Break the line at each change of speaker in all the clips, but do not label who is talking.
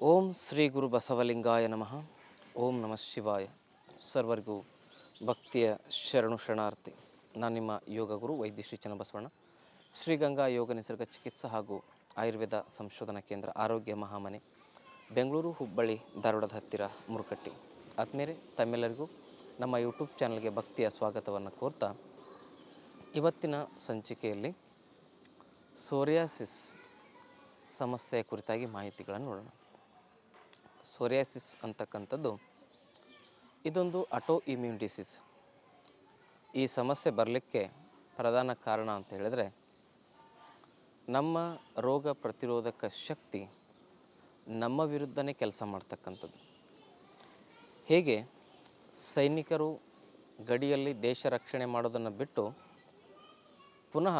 ಓಂ ಶ್ರೀ ಗುರು ಬಸವಲಿಂಗಾಯ ನಮಃ. ಓಂ ನಮಃ ಶಿವಾಯ. ಸರ್ವರಿಗೂ ಭಕ್ತಿಯ ಶರಣು ಶರಣಾರ್ಥಿ. ನಾನು ನಿಮ್ಮ ಯೋಗ ಗುರು ವೈದ್ಯ ಶ್ರೀ ಚನ್ನಬಸವಣ್ಣ ಶ್ರೀಗಂಗಾ ಯೋಗ ನಿಸರ್ಗ ಚಿಕಿತ್ಸಾ ಹಾಗೂ ಆಯುರ್ವೇದ ಸಂಶೋಧನಾ ಕೇಂದ್ರ ಆರೋಗ್ಯ ಮಹಾಮನೆ, ಬೆಂಗಳೂರು ಹುಬ್ಬಳ್ಳಿ, ಧಾರವಾಡದ ಹತ್ತಿರ ಮುರುಕಟ್ಟಿ. ಆದಮೇಲೆ ತಮ್ಮೆಲ್ಲರಿಗೂ ನಮ್ಮ ಯೂಟ್ಯೂಬ್ ಚಾನಲ್ಗೆ ಭಕ್ತಿಯ ಸ್ವಾಗತವನ್ನು ಕೋರ್ತಾ, ಇವತ್ತಿನ ಸಂಚಿಕೆಯಲ್ಲಿ ಸೋರಿಯಾಸಿಸ್ ಸಮಸ್ಯೆಯ ಕುರಿತಾಗಿ ಮಾಹಿತಿಗಳನ್ನು ನೋಡೋಣ. ಸೋರಿಯಾಸಿಸ್ ಅಂತಕ್ಕಂಥದ್ದು ಇದೊಂದು ಅಟೋ ಇಮ್ಯೂನ್ ಡಿಸೀಸ್ ಈ ಸಮಸ್ಯೆ ಬರಲಿಕ್ಕೆ ಪ್ರಧಾನ ಕಾರಣ ಅಂತ ಹೇಳಿದರೆ ನಮ್ಮ ರೋಗ ಪ್ರತಿರೋಧಕ ಶಕ್ತಿ ನಮ್ಮ ವಿರುದ್ಧನೇ ಕೆಲಸ ಮಾಡ್ತಕ್ಕಂಥದ್ದು. ಹೇಗೆ ಸೈನಿಕರು ಗಡಿಯಲ್ಲಿ ದೇಶ ರಕ್ಷಣೆ ಮಾಡೋದನ್ನು ಬಿಟ್ಟು ಪುನಃ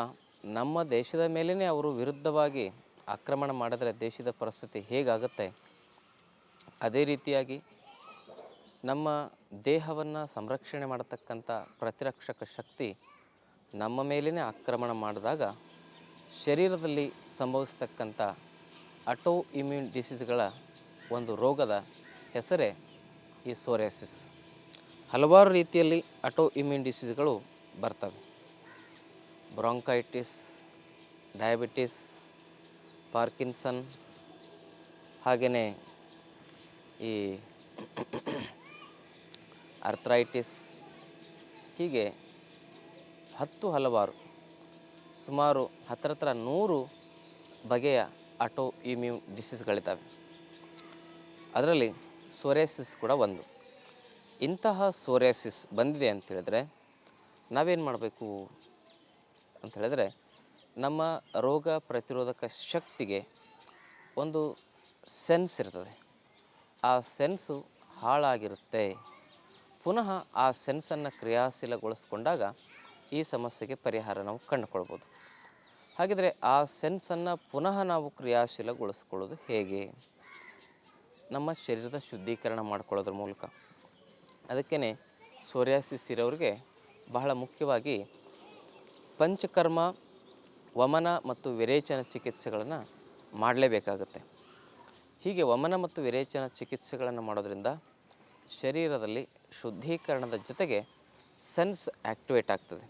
ನಮ್ಮ ದೇಶದ ಮೇಲೇ ಅವರು ವಿರುದ್ಧವಾಗಿ ಆಕ್ರಮಣ ಮಾಡಿದರೆ ದೇಶದ ಪರಿಸ್ಥಿತಿ ಹೇಗಾಗುತ್ತೆ? ಅದೇ ರೀತಿಯಾಗಿ ನಮ್ಮ ದೇಹವನ್ನು ಸಂರಕ್ಷಣೆ ಮಾಡತಕ್ಕಂಥ ಪ್ರತಿರಕ್ಷಕ ಶಕ್ತಿ ನಮ್ಮ ಮೇಲೇ ಆಕ್ರಮಣ ಮಾಡಿದಾಗ ಶರೀರದಲ್ಲಿ ಸಂಭವಿಸ್ತಕ್ಕಂಥ ಅಟೋ ಇಮ್ಯೂನ್ ಡಿಸೀಸ್ಗಳ ಒಂದು ರೋಗದ ಹೆಸರೇ ಈ ಸೋರಿಯಾಸಿಸ್ ಹಲವಾರು ರೀತಿಯಲ್ಲಿ ಅಟೋ ಇಮ್ಯೂನ್ ಡಿಸೀಸ್ಗಳು ಬರ್ತವೆ. ಬ್ರಾಂಕೈಟಿಸ್ ಡಯಾಬಿಟಿಸ್ ಪಾರ್ಕಿನ್ಸನ್ ಹಾಗೆಯೇ ಈ ಅರ್ಥ್ರೈಟಿಸ್ ಹೀಗೆ ಹತ್ತು ಹಲವಾರು, ಸುಮಾರು ಹತ್ತಿರ ಹತ್ರ ನೂರು ಬಗೆಯ ಆಟೋ ಇಮ್ಯೂನ್ ಡಿಸೀಸ್ಗಳಿದ್ದಾವೆ ಅದರಲ್ಲಿ ಸೋರಿಯಾಸಿಸ್ ಕೂಡ ಒಂದು. ಇಂತಹ ಸೋರಿಯಾಸಿಸ್ ಬಂದಿದೆ ಅಂತ ಹೇಳಿದ್ರೆ ನಾವೇನು ಮಾಡಬೇಕು ಅಂತ ಹೇಳಿದ್ರೆ ನಮ್ಮ ರೋಗ ಪ್ರತಿರೋಧಕ ಶಕ್ತಿಗೆ ಒಂದು ಸೆನ್ಸ್ ಇರ್ತದೆ. ಆ ಸೆನ್ಸು ಹಾಳಾಗಿರುತ್ತೆ. ಪುನಃ ಆ ಸೆನ್ಸನ್ನು ಕ್ರಿಯಾಶೀಲಗೊಳಿಸ್ಕೊಂಡಾಗ ಈ ಸಮಸ್ಯೆಗೆ ಪರಿಹಾರ ನಾವು ಕಂಡುಕೊಳ್ಬೋದು. ಹಾಗಿದ್ರೆ ಆ ಸೆನ್ಸನ್ನು ಪುನಃ ನಾವು ಕ್ರಿಯಾಶೀಲಗೊಳಿಸ್ಕೊಳ್ಳೋದು ಹೇಗೆ? ನಮ್ಮ ಶರೀರದ ಶುದ್ಧೀಕರಣ ಮಾಡ್ಕೊಳ್ಳೋದ್ರ ಮೂಲಕ. ಅದಕ್ಕೇ ಸೋರಿಯಾಸಿಸ್ ಇರೋರಿಗೆ ಬಹಳ ಮುಖ್ಯವಾಗಿ ಪಂಚಕರ್ಮ, ವಮನ ಮತ್ತು ವಿರೇಚನ ಚಿಕಿತ್ಸೆಗಳನ್ನು ಮಾಡಲೇಬೇಕಾಗುತ್ತೆ. ಹೀಗೆ ವಮನ ಮತ್ತು ವಿರೇಚನ ಚಿಕಿತ್ಸೆಗಳನ್ನು ಮಾಡೋದರಿಂದ ಶರೀರದಲ್ಲಿ ಶುದ್ಧೀಕರಣದ ಜೊತೆಗೆ ಸೆನ್ಸ್ ಆ್ಯಕ್ಟಿವೇಟ್ ಆಗ್ತದೆ.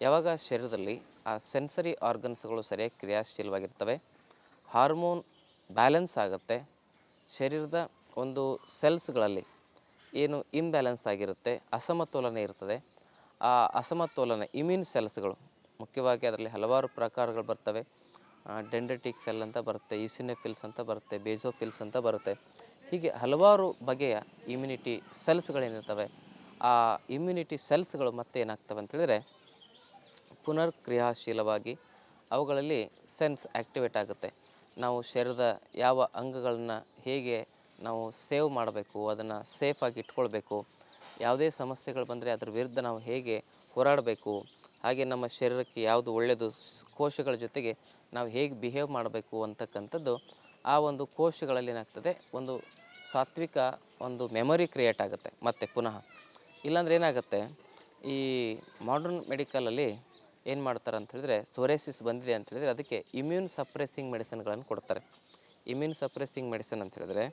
ಯಾವಾಗ ಶರೀರದಲ್ಲಿ ಆ ಸೆನ್ಸರಿ ಆರ್ಗನ್ಸ್ಗಳು ಸರಿಯಾಗಿ ಕ್ರಿಯಾಶೀಲವಾಗಿರ್ತವೆ, ಹಾರ್ಮೋನ್ ಬ್ಯಾಲೆನ್ಸ್ ಆಗುತ್ತೆ, ಶರೀರದ ಒಂದು ಸೆಲ್ಸ್ಗಳಲ್ಲಿ ಏನು ಇಂಬ್ಯಾಲೆನ್ಸ್ ಆಗಿರುತ್ತೆ, ಅಸಮತೋಲನ ಇರ್ತದೆ, ಆ ಅಸಮತೋಲನ ಇಮ್ಯೂನ್ ಸೆಲ್ಸ್ಗಳು ಮುಖ್ಯವಾಗಿ ಅದರಲ್ಲಿ ಹಲವಾರು ಪ್ರಕಾರಗಳು ಬರ್ತವೆ. ಡೆಂಡೆಟಿಕ್ ಸೆಲ್ ಅಂತ ಬರುತ್ತೆ ಈಸಿನೆಫಿಲ್ಸ್ ಅಂತ ಬರುತ್ತೆ, ಬೇಜೋಫಿಲ್ಸ್ ಅಂತ ಬರುತ್ತೆ. ಹೀಗೆ ಹಲವಾರು ಬಗೆಯ ಇಮ್ಯುನಿಟಿ ಸೆಲ್ಸ್ಗಳೇನಿರ್ತವೆ ಆ ಇಮ್ಯುನಿಟಿ ಸೆಲ್ಸ್ಗಳು ಮತ್ತೆ ಏನಾಗ್ತವೆ ಅಂತೇಳಿದರೆ ಪುನರ್ ಕ್ರಿಯಾಶೀಲವಾಗಿ ಅವುಗಳಲ್ಲಿ ಸೆನ್ಸ್ ಆ್ಯಕ್ಟಿವೇಟ್ ಆಗುತ್ತೆ. ನಾವು ಶರೀರದ ಯಾವ ಅಂಗಗಳನ್ನು ಹೇಗೆ ನಾವು ಸೇವ್ ಮಾಡಬೇಕು, ಅದನ್ನು ಸೇಫಾಗಿ ಇಟ್ಕೊಳ್ಬೇಕು, ಯಾವುದೇ ಸಮಸ್ಯೆಗಳು ಬಂದರೆ ಅದರ ವಿರುದ್ಧ ನಾವು ಹೇಗೆ ಹೋರಾಡಬೇಕು, ಹಾಗೆ ನಮ್ಮ ಶರೀರಕ್ಕೆ ಯಾವುದು ಒಳ್ಳೆಯದು ಕೋಶಗಳ ಜೊತೆಗೆ ನಾವು ಹೇಗೆ ಬಿಹೇವ್ ಮಾಡಬೇಕು ಅಂತಕ್ಕಂಥದ್ದು ಆ ಒಂದು ಕೋಶಗಳಲ್ಲಿ ಏನಾಗ್ತದೆ? ಒಂದು ಸಾತ್ವಿಕ ಒಂದು ಮೆಮೊರಿ ಕ್ರಿಯೇಟ್ ಆಗುತ್ತೆ ಮತ್ತೆ ಪುನಃ. ಇಲ್ಲಾಂದ್ರೆ ಏನಾಗುತ್ತೆ? ಈ ಮಾಡರ್ನ್ ಮೆಡಿಕಲಲ್ಲಿ ಏನು ಮಾಡ್ತಾರೆ ಅಂತ ಹೇಳಿದ್ರೆ ಸೋರೇಸಿಸ್ ಬಂದಿದೆ ಅಂತ ಹೇಳಿದ್ರೆ ಅದಕ್ಕೆ ಇಮ್ಯೂನ್ ಸಪ್ರೆಸ್ಸಿಂಗ್ ಮೆಡಿಸಿನ್ಗಳನ್ನು ಕೊಡ್ತಾರೆ. ಇಮ್ಯೂನ್ ಸಪ್ರೆಸಿಂಗ್ ಮೆಡಿಸಿನ್ ಅಂತ ಹೇಳಿದ್ರೆ,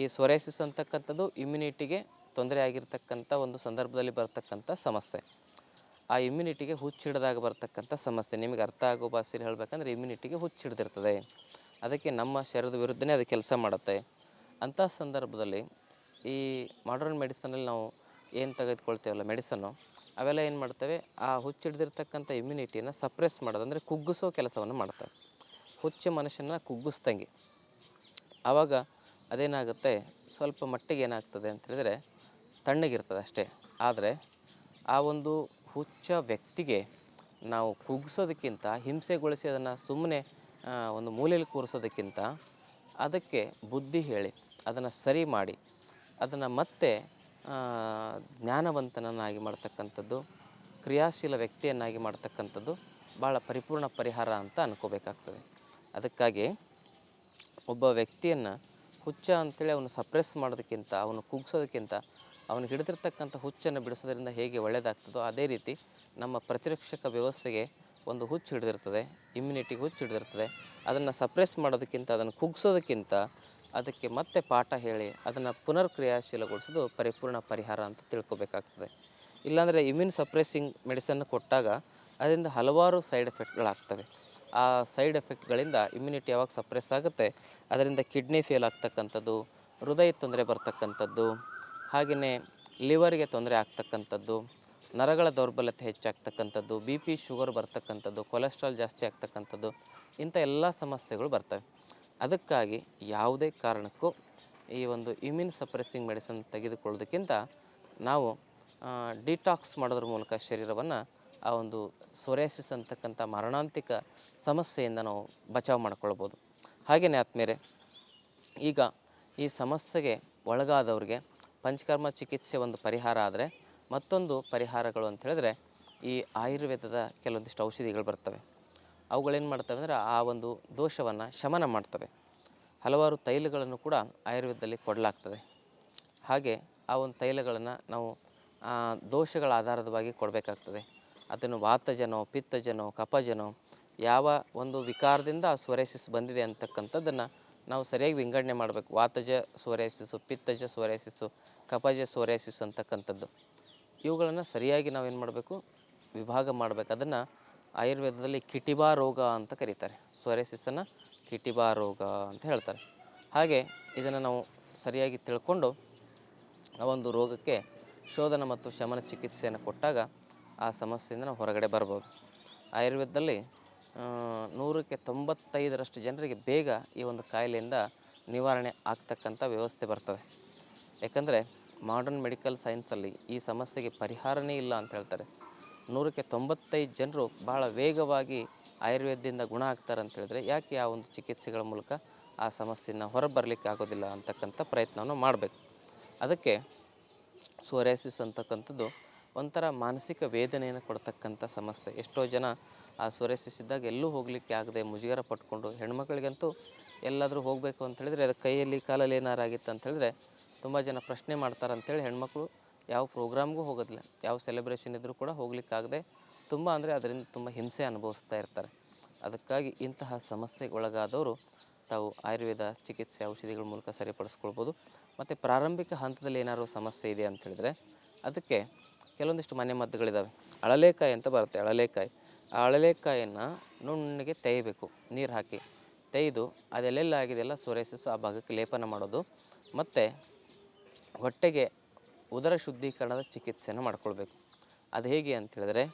ಈ ಸೋರೇಸಿಸ್ ಅಂತಕ್ಕಂಥದ್ದು ಇಮ್ಯುನಿಟಿಗೆ ತೊಂದರೆ ಆಗಿರ್ತಕ್ಕಂಥ ಒಂದು ಸಂದರ್ಭದಲ್ಲಿ ಬರ್ತಕ್ಕಂಥ ಸಮಸ್ಯೆ. ಆ ಇಮ್ಯುನಿಟಿಗೆ ಹುಚ್ಚಿಡ್ದಾಗ ಬರ್ತಕ್ಕಂಥ ಸಮಸ್ಯೆ. ನಿಮಗೆ ಅರ್ಥ ಆಗೋ ಭಾಷೆಯಲ್ಲಿ ಹೇಳಬೇಕಂದ್ರೆ ಇಮ್ಯುನಿಟಿಗೆ ಹುಚ್ಚಿಡ್ದಿರ್ತದೆ ಅದಕ್ಕೆ ನಮ್ಮ ಶರೀರದ ವಿರುದ್ಧನೇ ಅದು ಕೆಲಸ ಮಾಡುತ್ತೆ. ಅಂಥ ಸಂದರ್ಭದಲ್ಲಿ ಈ ಮಾಡರ್ನ್ ಮೆಡಿಸನಲ್ಲಿ ನಾವು ಏನು ತೆಗೆದುಕೊಳ್ತೇವಲ್ಲ ಮೆಡಿಸನ್ನು ಅವೆಲ್ಲ ಏನು ಮಾಡ್ತವೆ? ಆ ಹುಚ್ಚಿಡ್ದಿರ್ತಕ್ಕಂಥ ಇಮ್ಯುನಿಟಿಯನ್ನು ಸಪ್ರೆಸ್ ಮಾಡೋದು ಅಂದರೆ ಕುಗ್ಗಿಸೋ ಕೆಲಸವನ್ನು ಮಾಡ್ತವೆ. ಹುಚ್ಚು ಮನುಷ್ಯನ ಕುಗ್ಗಿಸ್ದಂಗೆ. ಆವಾಗ ಅದೇನಾಗುತ್ತೆ? ಸ್ವಲ್ಪ ಮಟ್ಟಿಗೆ ಏನಾಗ್ತದೆ ಅಂತ ಹೇಳಿದರೆ ತಣ್ಣಗಿರ್ತದೆ ಅಷ್ಟೇ. ಆದರೆ ಆ ಒಂದು ಹುಚ್ಚ ವ್ಯಕ್ತಿಗೆ ನಾವು ಕುಗ್ಸೋದಕ್ಕಿಂತ ಹಿಂಸೆಗೊಳಿಸಿ ಅದನ್ನು ಸುಮ್ಮನೆ ಒಂದು ಮೂಲೆಯಲ್ಲಿ ಕೂರಿಸೋದಕ್ಕಿಂತ ಅದಕ್ಕೆ ಬುದ್ಧಿ ಹೇಳಿ, ಅದನ್ನು ಸರಿ ಮಾಡಿ, ಅದನ್ನು ಮತ್ತೆ ಜ್ಞಾನವಂತನನ್ನಾಗಿ ಮಾಡ್ತಕ್ಕಂಥದ್ದು, ಕ್ರಿಯಾಶೀಲ ವ್ಯಕ್ತಿಯನ್ನಾಗಿ ಮಾಡ್ತಕ್ಕಂಥದ್ದು ಭಾಳ ಪರಿಪೂರ್ಣ ಪರಿಹಾರ ಅಂತ ಅನ್ಕೋಬೇಕಾಗ್ತದೆ. ಅದಕ್ಕಾಗಿ ಒಬ್ಬ ವ್ಯಕ್ತಿಯನ್ನು ಹುಚ್ಚ ಅಂಥೇಳಿ ಅವನು ಸಪ್ರೆಸ್ ಮಾಡೋದಕ್ಕಿಂತ, ಅವನು ಕುಗ್ಸೋದಕ್ಕಿಂತ ಅವನು ಹಿಡಿದಿರ್ತಕ್ಕಂಥ ಹುಚ್ಚನ್ನು ಬಿಡಿಸೋದ್ರಿಂದ ಹೇಗೆ ಒಳ್ಳೆಯದಾಗ್ತದೋ ಅದೇ ರೀತಿ ನಮ್ಮ ಪ್ರತಿರಕ್ಷಕ ವ್ಯವಸ್ಥೆಗೆ ಒಂದು ಹುಚ್ಚು ಹಿಡಿದಿರ್ತದೆ ಇಮ್ಯುನಿಟಿಗೆ ಹುಚ್ಚು ಹಿಡಿದಿರ್ತದೆ. ಅದನ್ನು ಸಪ್ರೆಸ್ ಮಾಡೋದಕ್ಕಿಂತ, ಅದನ್ನು ಕುಗ್ಸೋದಕ್ಕಿಂತ ಅದಕ್ಕೆ ಮತ್ತೆ ಪಾಠ ಹೇಳಿ, ಅದನ್ನು ಪುನರ್ ಕ್ರಿಯಾಶೀಲಗೊಳಿಸೋದು ಪರಿಪೂರ್ಣ ಪರಿಹಾರ ಅಂತ ತಿಳ್ಕೊಬೇಕಾಗ್ತದೆ. ಇಲ್ಲಾಂದರೆ ಇಮ್ಯೂನ್ ಸಪ್ರೆಸ್ಸಿಂಗ್ ಮೆಡಿಸನ್ನು ಕೊಟ್ಟಾಗ ಅದರಿಂದ ಹಲವಾರು ಸೈಡ್ ಎಫೆಕ್ಟ್ಗಳಾಗ್ತವೆ ಆ ಸೈಡ್ ಎಫೆಕ್ಟ್ಗಳಿಂದ ಇಮ್ಯುನಿಟಿ ಯಾವಾಗ ಸಪ್ರೆಸ್ ಆಗುತ್ತೆ, ಅದರಿಂದ ಕಿಡ್ನಿ ಫೇಲ್ ಆಗ್ತಕ್ಕಂಥದ್ದು, ಹೃದಯ ತೊಂದರೆ ಬರ್ತಕ್ಕಂಥದ್ದು ಹಾಗೆಯೇ ಲಿವರ್ಗೆ ತೊಂದರೆ ಆಗ್ತಕ್ಕಂಥದ್ದು, ನರಗಳ ದೌರ್ಬಲ್ಯತೆ ಹೆಚ್ಚಾಗ್ತಕ್ಕಂಥದ್ದು, ಬಿ ಪಿ ಶುಗರ್ ಬರ್ತಕ್ಕಂಥದ್ದು, ಕೊಲೆಸ್ಟ್ರಾಲ್ ಜಾಸ್ತಿ ಆಗ್ತಕ್ಕಂಥದ್ದು, ಇಂಥ ಎಲ್ಲ ಸಮಸ್ಯೆಗಳು ಬರ್ತವೆ. ಅದಕ್ಕಾಗಿ ಯಾವುದೇ ಕಾರಣಕ್ಕೂ ಈ ಒಂದು ಇಮ್ಯೂನ್ ಸಪ್ರೆಸ್ಸಿಂಗ್ ಮೆಡಿಸನ್ ತೆಗೆದುಕೊಳ್ಳೋದಕ್ಕಿಂತ ನಾವು ಡಿಟಾಕ್ಸ್ ಮಾಡೋದ್ರ ಮೂಲಕ ಶರೀರವನ್ನು ಆ ಒಂದು ಸೊರೇಸಿಸ್ ಅಂತಕ್ಕಂಥ ಮರಣಾಂತಿಕ ಸಮಸ್ಯೆಯಿಂದ ನಾವು ಬಚಾವ್ ಮಾಡ್ಕೊಳ್ಬೋದು. ಹಾಗೆಯೇ ಆದಮೇಲೆ ಈಗ ಈ ಸಮಸ್ಯೆಗೆ ಒಳಗಾದವ್ರಿಗೆ ಪಂಚಕರ್ಮ ಚಿಕಿತ್ಸೆ ಒಂದು ಪರಿಹಾರ ಆದರೆ ಮತ್ತೊಂದು ಪರಿಹಾರಗಳು ಅಂತ ಹೇಳಿದ್ರೆ ಈ ಆಯುರ್ವೇದದ ಕೆಲವೊಂದಿಷ್ಟು ಔಷಧಿಗಳು ಬರ್ತವೆ. ಅವುಗಳೇನು ಮಾಡ್ತವೆ ಅಂದರೆ ಆ ಒಂದು ದೋಷವನ್ನು ಶಮನ ಮಾಡ್ತವೆ. ಹಲವಾರು ತೈಲಗಳನ್ನು ಕೂಡ ಆಯುರ್ವೇದದಲ್ಲಿ ಕೊಡಲಾಗ್ತದೆ. ಹಾಗೆ ಆ ಒಂದು ತೈಲಗಳನ್ನು ನಾವು ದೋಷಗಳ ಆಧಾರದವಾಗಿ ಕೊಡಬೇಕಾಗ್ತದೆ. ಅದನ್ನು ವಾತಜನೋ, ಪಿತ್ತಜನೋ, ಕಪಜನೋ, ಯಾವ ಒಂದು ವಿಕಾರದಿಂದ ಸೊರೆಸಿಸ್ ಬಂದಿದೆ ಅಂತಕ್ಕಂಥದ್ದನ್ನು ನಾವು ಸರಿಯಾಗಿ ವಿಂಗಡಣೆ ಮಾಡಬೇಕು. ವಾತಜ, ಸೋರೆಯಸಿಸು, ಪಿತ್ತಜ, ಸೋರೆಯಸಿಸು, ಕಪಜ, ಸೋರೆಯಸಿಸು ಅಂತಕ್ಕಂಥದ್ದು. ಇವುಗಳನ್ನು ಸರಿಯಾಗಿ ನಾವೇನು ಮಾಡಬೇಕು? ವಿಭಾಗ ಮಾಡಬೇಕು. ಅದನ್ನು ಆಯುರ್ವೇದದಲ್ಲಿ ಕಿಟಿಬಾ ರೋಗ ಅಂತ ಕರೀತಾರೆ. ಸೋರೆಸಿಸನ್ನು ಕಿಟಿಬಾ ರೋಗ ಅಂತ ಹೇಳ್ತಾರೆ. ಹಾಗೆ ಇದನ್ನು ನಾವು ಸರಿಯಾಗಿ ತಿಳ್ಕೊಂಡು ಆ ಒಂದು ರೋಗಕ್ಕೆ ಶೋಧನ ಮತ್ತು ಶಮನ ಚಿಕಿತ್ಸೆಯನ್ನು ಕೊಟ್ಟಾಗ ಆ ಸಮಸ್ಯೆಯಿಂದ ನಾವು ಹೊರಗಡೆ ಬರ್ಬೋದು. ಆಯುರ್ವೇದದಲ್ಲಿ ನೂರಕ್ಕೆ ತೊಂಬತ್ತೈದರಷ್ಟು ಜನರಿಗೆ ಬೇಗ ಈ ಒಂದು ಕಾಯಿಲೆಯಿಂದ ನಿವಾರಣೆ ಆಗ್ತಕ್ಕಂಥ ವ್ಯವಸ್ಥೆ ಬರ್ತದೆ. ಯಾಕಂದರೆ ಮಾಡರ್ನ್ ಮೆಡಿಕಲ್ ಸೈನ್ಸಲ್ಲಿ ಈ ಸಮಸ್ಯೆಗೆ ಪರಿಹಾರನೇ ಇಲ್ಲ ಅಂತ ಹೇಳ್ತಾರೆ. ನೂರಕ್ಕೆ ತೊಂಬತ್ತೈದು ಜನರು ಭಾಳ ವೇಗವಾಗಿ ಆಯುರ್ವೇದದಿಂದ ಗುಣ ಆಗ್ತಾರೆ ಅಂತ ಹೇಳಿದ್ರೆ ಯಾಕೆ ಆ ಒಂದು ಚಿಕಿತ್ಸೆಗಳ ಮೂಲಕ ಆ ಸಮಸ್ಯೆನ ಹೊರಬರಲಿಕ್ಕೆ ಆಗೋದಿಲ್ಲ ಅಂತಕ್ಕಂಥ ಪ್ರಯತ್ನವನ್ನು ಮಾಡಬೇಕು. ಅದಕ್ಕೆ ಸೋರಿಯಾಸಿಸ್ ಅಂತಕ್ಕಂಥದ್ದು ಒಂಥರ ಮಾನಸಿಕ ವೇದನೆಯನ್ನು ಕೊಡ್ತಕ್ಕಂಥ ಸಮಸ್ಯೆ. ಎಷ್ಟೋ ಜನ ಆ ಇದ್ದಾಗ ಎಲ್ಲೂ ಹೋಗಲಿಕ್ಕೆ ಆಗದೆ ಮುಜುಗರ ಪಟ್ಕೊಂಡು ಹೆಣ್ಮಕ್ಳಿಗಂತೂ ಎಲ್ಲಾದರೂ ಹೋಗಬೇಕು ಅಂತ ಹೇಳಿದ್ರೆ ಅದು ಕೈಯಲ್ಲಿ ಕಾಲಲ್ಲಿ ಏನಾರು ಆಗಿತ್ತು ಅಂತ ಹೇಳಿದ್ರೆ ತುಂಬ ಜನ ಪ್ರಶ್ನೆ ಮಾಡ್ತಾರೆ ಅಂತೇಳಿ ಹೆಣ್ಮಕ್ಳು ಯಾವ ಪ್ರೋಗ್ರಾಮ್ಗೂ ಹೋಗೋದಿಲ್ಲ, ಯಾವ ಸೆಲೆಬ್ರೇಷನ್ ಇದ್ದರೂ ಕೂಡ ಹೋಗ್ಲಿಕ್ಕಾಗದೆ ತುಂಬ ಅಂದರೆ ಅದರಿಂದ ತುಂಬ ಹಿಂಸೆ ಅನುಭವಿಸ್ತಾ ಇರ್ತಾರೆ. ಅದಕ್ಕಾಗಿ ಇಂತಹ ಸಮಸ್ಯೆಗೆ ಒಳಗಾದವರು ತಾವು ಆಯುರ್ವೇದ ಚಿಕಿತ್ಸೆ ಔಷಧಿಗಳ ಮೂಲಕ ಸರಿಪಡಿಸ್ಕೊಳ್ಬೋದು. ಮತ್ತು ಪ್ರಾರಂಭಿಕ ಹಂತದಲ್ಲಿ ಏನಾದ್ರು ಸಮಸ್ಯೆ ಇದೆ ಅಂತ ಹೇಳಿದ್ರೆ ಅದಕ್ಕೆ ಕೆಲವೊಂದಿಷ್ಟು ಮನೆ ಮದ್ದುಗಳಿದ್ದಾವೆ ಅಳಲೇಕಾಯಿ ಅಂತ ಬರುತ್ತೆ, ಅಳಲೇಕಾಯಿ. ಆ ನುಣ್ಣಗೆ ತೆಯ್ಯಬೇಕು ನೀರು ಹಾಕಿ. ತೆಗೆದು ಅದೆಲ್ಲೆಲ್ಲ ಆಗಿದೆಯಲ್ಲ ಸೋರೆಸಿಸ್ ಆ ಭಾಗಕ್ಕೆ ಲೇಪನ ಮಾಡೋದು. ಮತ್ತು ಹೊಟ್ಟೆಗೆ ಉದರ ಶುದ್ಧೀಕರಣದ ಚಿಕಿತ್ಸೆಯನ್ನು ಮಾಡಿಕೊಳ್ಬೇಕು. ಅದು ಹೇಗೆ ಅಂತ ಹೇಳಿದ್ರೆ,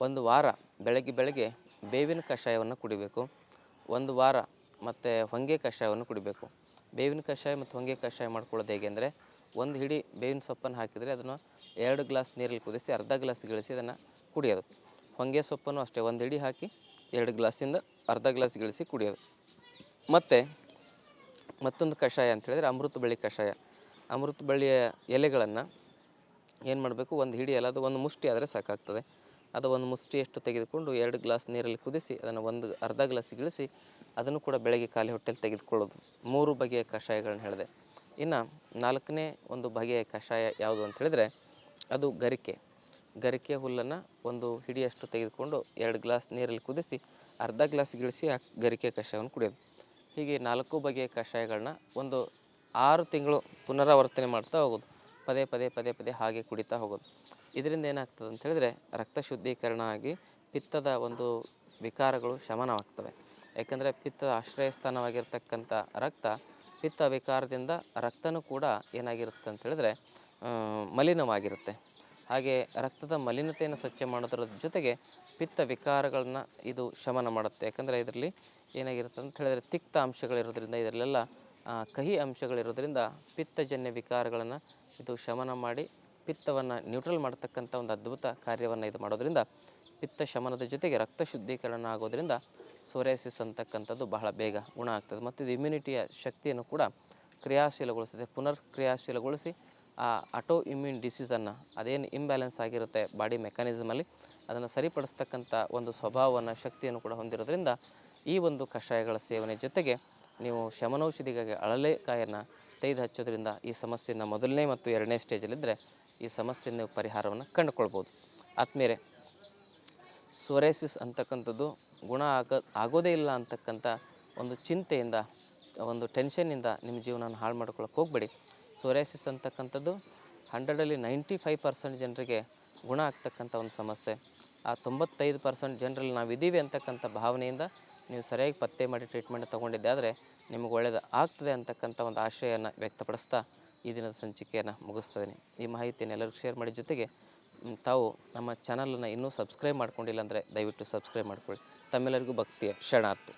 ಒಂದು ವಾರ ಬೆಳಗ್ಗೆ ಬೆಳಗ್ಗೆ ಬೇವಿನ ಕಷಾಯವನ್ನು ಕುಡಿಬೇಕು. ಒಂದು ವಾರ ಮತ್ತು ಹೊಂಗೆ ಕಷಾಯವನ್ನು ಕುಡಿಬೇಕು. ಬೇವಿನ ಕಷಾಯ ಮತ್ತು ಹೊಂಗೆ ಕಷಾಯ ಮಾಡ್ಕೊಳ್ಳೋದು ಹೇಗೆ ಅಂದರೆ, ಒಂದು ಹಿಡಿ ಬೇವಿನ ಸೊಪ್ಪನ್ನು ಹಾಕಿದರೆ ಅದನ್ನು ಎರಡು ಗ್ಲಾಸ್ ನೀರಲ್ಲಿ ಕುದಿಸಿ ಅರ್ಧ ಗ್ಲಾಸ್ ಗಿಳಿಸಿ ಅದನ್ನು ಕುಡಿಯೋದು. ಹೊಂಗೆ ಸೊಪ್ಪನ್ನು ಅಷ್ಟೇ, ಒಂದು ಹಿಡಿ ಹಾಕಿ ಎರಡು ಗ್ಲಾಸಿಂದ ಅರ್ಧ ಗ್ಲಾಸ್ ಗಿಳಿಸಿ ಕುಡಿಯೋದು. ಮತ್ತು ಮತ್ತೊಂದು ಕಷಾಯ ಅಂತ ಹೇಳಿದ್ರೆ ಅಮೃತ ಬಳ್ಳಿ ಕಷಾಯ. ಅಮೃತ ಬಳ್ಳಿಯ ಎಲೆಗಳನ್ನು ಏನು ಮಾಡಬೇಕು? ಒಂದು ಹಿಡಿ ಅಲ್ಲ, ಅದು ಒಂದು ಮುಷ್ಟಿ ಆದರೆ ಸಾಕಾಗ್ತದೆ. ಅದು ಒಂದು ಮುಷ್ಟಿಯಷ್ಟು ತೆಗೆದುಕೊಂಡು ಎರಡು ಗ್ಲಾಸ್ ನೀರಲ್ಲಿ ಕುದಿಸಿ, ಅದನ್ನು ಒಂದು ಅರ್ಧ ಗ್ಲಾಸ್ ಗಿಳಿಸಿ ಅದನ್ನು ಕೂಡ ಬೆಳಗ್ಗೆ ಖಾಲಿ ಹೊಟ್ಟೆಲಿ ತೆಗೆದುಕೊಳ್ಳೋದು. ಮೂರು ಬಗೆಯ ಕಷಾಯಗಳನ್ನ ಹೇಳಿದೆ. ಇನ್ನು ನಾಲ್ಕನೇ ಒಂದು ಬಗೆಯ ಕಷಾಯ ಯಾವುದು ಅಂತ ಹೇಳಿದ್ರೆ ಅದು ಗರಿಕೆ. ಗರಿಕೆ ಹುಲ್ಲನ್ನು ಒಂದು ಹಿಡಿಯಷ್ಟು ತೆಗೆದುಕೊಂಡು ಎರಡು ಗ್ಲಾಸ್ ನೀರಲ್ಲಿ ಕುದಿಸಿ ಅರ್ಧ ಗ್ಲಾಸ್ ಗಿಳಿಸಿ ಆ ಗರಿಕೆ ಕಷಾಯವನ್ನು ಕುಡಿಯೋದು. ಹೀಗೆ ನಾಲ್ಕು ಬಗೆಯ ಕಷಾಯಗಳನ್ನ ಒಂದು ಆರು ತಿಂಗಳು ಪುನರಾವರ್ತನೆ ಮಾಡ್ತಾ ಹೋಗೋದು. ಪದೇ ಪದೇ ಪದೇ ಪದೇ ಹಾಗೆ ಕುಡಿತಾ ಹೋಗೋದು. ಇದರಿಂದ ಏನಾಗ್ತದೆ ಅಂತ ಹೇಳಿದ್ರೆ ರಕ್ತ ಶುದ್ಧೀಕರಣ ಆಗಿ ಪಿತ್ತದ ಒಂದು ವಿಕಾರಗಳು ಶಮನವಾಗ್ತವೆ. ಯಾಕಂದರೆ ಪಿತ್ತದ ಆಶ್ರಯ ಸ್ಥಾನವಾಗಿರ್ತಕ್ಕಂಥ ರಕ್ತ ಪಿತ್ತ ವಿಕಾರದಿಂದ ರಕ್ತನೂ ಕೂಡ ಏನಾಗಿರುತ್ತೆ ಅಂತ ಹೇಳಿದ್ರೆ ಮಲಿನವಾಗಿರುತ್ತೆ. ಹಾಗೆ ರಕ್ತದ ಮಲಿನತೆಯನ್ನು ಸ್ವಚ್ಛ ಮಾಡೋದ್ರ ಜೊತೆಗೆ ಪಿತ್ತ ವಿಕಾರಗಳನ್ನ ಇದು ಶಮನ ಮಾಡುತ್ತೆ. ಯಾಕಂದರೆ ಇದರಲ್ಲಿ ಏನಾಗಿರುತ್ತೆ ಅಂತ ಹೇಳಿದ್ರೆ ತಿಕ್ತ ಅಂಶಗಳಿರೋದ್ರಿಂದ ಇದರಲ್ಲೆಲ್ಲ ಕಹಿ ಅಂಶಗಳಿರೋದ್ರಿಂದ ಪಿತ್ತಜನ್ಯ ವಿಕಾರಗಳನ್ನು ಇದು ಶಮನ ಮಾಡಿ ಪಿತ್ತವನ್ನು ನ್ಯೂಟ್ರಲ್ ಮಾಡತಕ್ಕಂಥ ಒಂದು ಅದ್ಭುತ ಕಾರ್ಯವನ್ನು ಇದು ಮಾಡೋದ್ರಿಂದ ಪಿತ್ತ ಶಮನದ ಜೊತೆಗೆ ರಕ್ತ ಶುದ್ಧೀಕರಣ ಆಗೋದ್ರಿಂದ ಸೋರಿಯಾಸಿಸ್ ಅಂತಕ್ಕಂಥದ್ದು ಬಹಳ ಬೇಗ ಗುಣ ಆಗ್ತದೆ. ಮತ್ತು ಇದು ಇಮ್ಯುನಿಟಿಯ ಶಕ್ತಿಯನ್ನು ಕೂಡ ಕ್ರಿಯಾಶೀಲಗೊಳಿಸುತ್ತೆ. ಪುನರ್ ಕ್ರಿಯಾಶೀಲಗೊಳಿಸಿ ಆ ಅಟೋ ಇಮ್ಯೂನ್ ಡಿಸೀಸನ್ನು ಅದೇನು ಇಂಬ್ಯಾಲೆನ್ಸ್ ಆಗಿರುತ್ತೆ ಬಾಡಿ ಮೆಕ್ಯಾನಿಸಮಲ್ಲಿ ಅದನ್ನು ಸರಿಪಡಿಸ್ತಕ್ಕಂಥ ಒಂದು ಸ್ವಭಾವವನ್ನು, ಶಕ್ತಿಯನ್ನು ಕೂಡ ಹೊಂದಿರೋದ್ರಿಂದ ಈ ಒಂದು ಕಷಾಯಗಳ ಸೇವನೆ ಜೊತೆಗೆ ನೀವು ಶಮನೌಷಧಿಗಾಗಿ ಅಳಲೆಕಾಯನ್ನು ತೆಗೆದು ಹಚ್ಚೋದ್ರಿಂದ ಈ ಸಮಸ್ಯೆಯಿಂದ ಮೊದಲನೇ ಮತ್ತು ಎರಡನೇ ಸ್ಟೇಜಲ್ಲಿದ್ದರೆ ಈ ಸಮಸ್ಯೆಯಿಂದ ನೀವು ಪರಿಹಾರವನ್ನು ಕಂಡುಕೊಳ್ಬೋದು. ಆದ್ಮೇಲೆ ಸೊರೇಸಿಸ್ ಅಂತಕ್ಕಂಥದ್ದು ಗುಣ ಆಗ, ಆಗೋದೇ ಇಲ್ಲ ಅಂತಕ್ಕಂಥ ಒಂದು ಚಿಂತೆಯಿಂದ, ಒಂದು ಟೆನ್ಷನ್ನಿಂದ ನಿಮ್ಮ ಜೀವನನ ಹಾಳು ಮಾಡ್ಕೊಳ್ಳೋಕೆ ಹೋಗಬೇಡಿ. ಸೋರಿಯಾಸಿಸ್ ಅಂತಕ್ಕಂಥದ್ದು ಹಂಡ್ರೆಡಲ್ಲಿ ನೈಂಟಿ ಫೈವ್ ಪರ್ಸೆಂಟ್ ಜನರಿಗೆ ಗುಣ ಆಗ್ತಕ್ಕಂಥ ಒಂದು ಸಮಸ್ಯೆ. ಆ ತೊಂಬತ್ತೈದು ಪರ್ಸೆಂಟ್ ಜನರಲ್ಲಿ ನಾವು ಇದ್ದೀವಿ ಅಂತಕ್ಕಂಥ ಭಾವನೆಯಿಂದ ನೀವು ಸರಿಯಾಗಿ ಪತ್ತೆ ಮಾಡಿ ಟ್ರೀಟ್ಮೆಂಟ್ ತೊಗೊಂಡಿದ್ದೆ. ಆದರೆ ನಿಮಗೆ ಒಳ್ಳೆಯದು ಆಗ್ತದೆ ಅಂತಕ್ಕಂಥ ಒಂದು ಆಶಯವನ್ನು ವ್ಯಕ್ತಪಡಿಸ್ತಾ ಈ ದಿನದ ಸಂಚಿಕೆಯನ್ನು ಮುಗಿಸ್ತಿದ್ದೀನಿ. ಈ ಮಾಹಿತಿಯನ್ನು ಎಲ್ಲರಿಗೂ ಶೇರ್ ಮಾಡಿದ ಜೊತೆಗೆ ತಾವು ನಮ್ಮ ಚಾನಲನ್ನು ಇನ್ನೂ ಸಬ್ಸ್ಕ್ರೈಬ್ ಮಾಡ್ಕೊಂಡಿಲ್ಲ ಅಂದರೆ ದಯವಿಟ್ಟು ಸಬ್ಸ್ಕ್ರೈಬ್ ಮಾಡ್ಕೊಳ್ಳಿ. ತಮ್ಮೆಲ್ಲರಿಗೂ ಭಕ್ತಿಯ ಶರಣಾರ್ಥಿ.